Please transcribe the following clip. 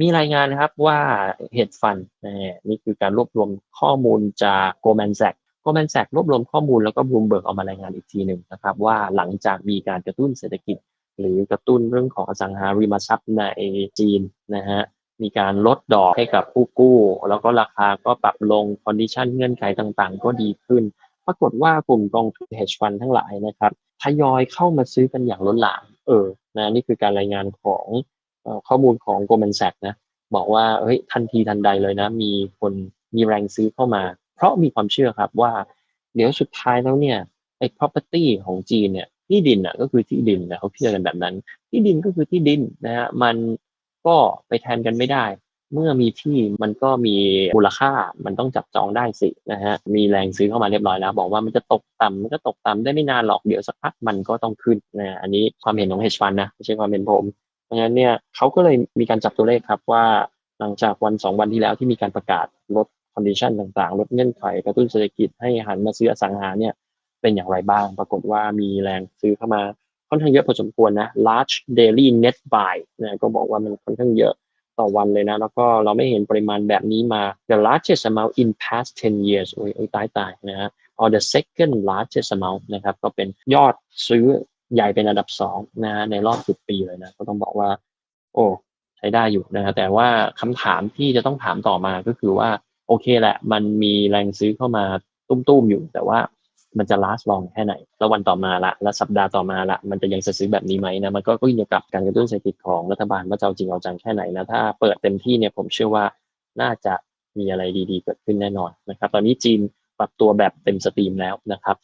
มีรายงานนะครับว่า hedge fund นี่คือการรวบรวมข้อมูลจาก Goldman Sachs Goldman Sachs รวบรวมข้อมูลแล้วก็ Bloomberg เอามารายงานอีกทีหนึ่งนะครับว่าหลังจากมีการกระตุ้นเศรษฐกิจ หรือกระตุ้นเรื่องของอสังหาริมทรัพย์ในจีนนะฮะมีการลดดอกให้กับผู้กู้ แล้วก็ราคาก็ปรับลงคอนดิชันเงื่อนไขต่างๆ ก็ดีขึ้น ปรากฏว่ากลุ่มกองทุน hedge fund ทั้งหลายนะครับทยอยเข้ามาซื้อกันอย่างล้นหลามเออนะนี่คือการรายงานของ ข้อมูลของ Goldman Sachs นะบอกว่าเฮ้ยทันทีทันใดเลยนะ มีคนมีแรงซื้อเข้ามา เพราะมีความเชื่อครับว่า เดี๋ยวสุดท้ายแล้วเนี่ยไอ้ property ของจีนเนี่ยที่ดินอะก็คือที่ดินนะเขาเชื่อกันแบบนั้น ที่ดินก็คือที่ดินนะฮะมันก็ไปแทนกันไม่ได้ เมื่อมีที่มันก็มีมูลค่ามันต้องจับจองได้สินะฮะมีแรงซื้อเข้ามาเรียบร้อยแล้ว บอกว่ามันจะตกต่ำมันก็ตกต่ำได้ไม่นานหรอกเดี๋ยวสักพักมันก็ต้องขึ้นนะอันนี้ความเห็นของ hedge fund นะไม่ใช่ความเห็นผม ราะฉะนั้นเนี่ยเขาก็เลยมีการจับตัวเลขครับว่าหลังจากวันสองวันที่แล้วที่มีการประกาศลดคอนดิชันต่างๆ ลดเงื่อนไขกระตุ้นเศรษฐกิจให้หันมาซื้ออสังหาเนี่ยเป็นอย่างไรบ้าง ปรากฏว่ามีแรงซื้อเข้ามาค่อนข้างเยอะพอสมควรนะ large daily net buy นะก็บอกว่ามันค่อนข้างเยอะต่อวันเลยนะ แล้วก็เราไม่เห็นปริมาณแบบนี้มา the largest amount in past 10 years โอ้ยตายตายนะฮะ or the second largest amount นะครับก็เป็นยอดซื้อ ใหญ่เป็นอันดับสองนะฮะในรอบสิบปีเลยนะ ก็ต้องบอกว่า โอ้ใช้ได้อยู่นะฮะแต่ว่าคำถามที่จะต้องถามต่อมาก็คือว่า โอเคแหละ มันมีแรงซื้อเข้ามาตุ้มๆอยู่ แต่ว่ามันจะ last long แค่ไหน แล้ววันต่อมาละ แล้วสัปดาห์ต่อมาละ มันจะยังจะซื้อแบบนี้ไหมนะ มันก็ขึ้นอยู่กับการกระตุ้นเศรษฐกิจของรัฐบาลว่าจะเอาจริงเอาจังแค่ไหนนะ ถ้าเปิดเต็มที่เนี่ยผมเชื่อว่าน่าจะมีอะไรดีๆ เกิดขึ้นแน่นอนนะครับ ตอนนี้จีนปรับตัวแบบเต็มสตรีมแล้วนะครับ